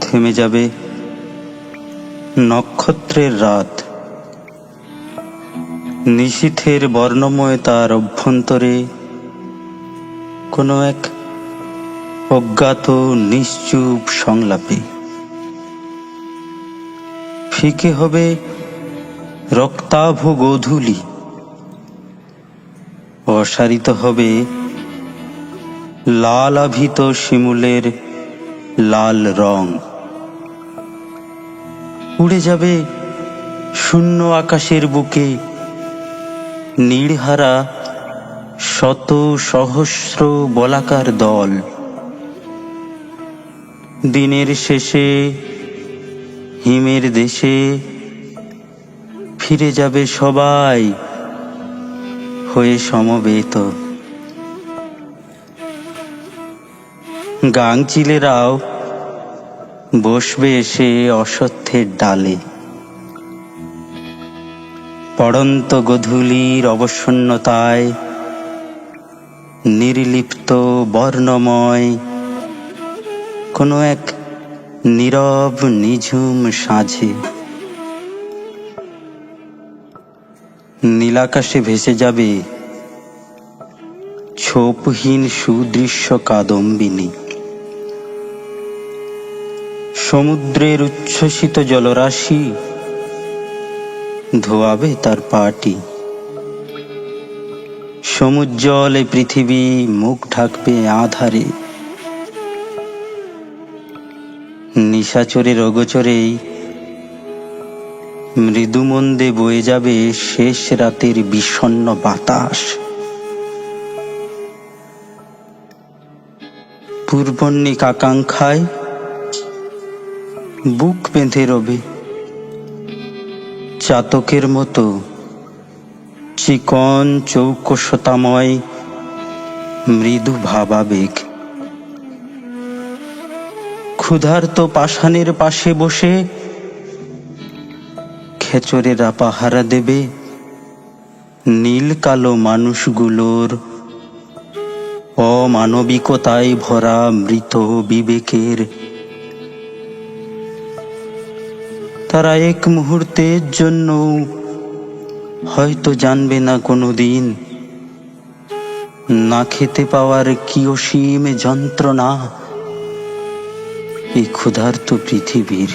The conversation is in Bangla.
থেমে যাবে নক্ষত্রের রাত। নিশীথের বর্ণময় তার অভ্যন্তরে কোনো এক অজ্ঞাত নিশ্চুপ সংলাপে। ফিকে হবে রক্তাভ গোধূলি অসারিত হবে লাল আভিত শিমুলের লাল রং। উড়ে যাবে শূন্য আকাশের বুকে। নীড়হারা শত সহস্র বলাকার দল। দিনের শেষে হিমের দেশে ফিরে যাবে সবাই হয়ে সমবেত। গাংচিলেরাও বসবে এসে অসত্যের ডালে। পড়ন্ত গধূলির অবসন্নতায়, নির্লিপ্ত বর্ণময়, কোনো এক নীরব নিঝুম সাঁঝে। নীলাকাশে ভেসে যাবে ছোপহীন সুদৃশ্য কাদম্বিনী। সমুদ্রের উচ্ছ্বসিত জলরাশি ধোয়াবে তার পাটি। সমুজ্জ্বলে পৃথিবী মুখ ঢাকবে আধারে। নিশাচরের অগোচরেই মৃদুমন্দে বয়ে যাবে শেষ রাতের বিষণ্ণ বাতাস। পূর্বণ্যিক আকাঙ্ক্ষায় বুক বেঁধে রবে। চাতকের মতো চিকন চৌকসতাময় মৃদু ভাবাবেগ। ক্ষুধার্ত পাষাণের পাশে বসে খেচরেরা পাহারা দেবে নীল কালো মানুষগুলোর অমানবিকতায় ভরা মৃত বিবেকের তারা এক মুহূর্তের জন্য হয়তো জানবে না কোনো দিন না খেতে পাওয়ার কি অসীম যন্ত্রণা? এই ক্ষুধার্ত পৃথিবীর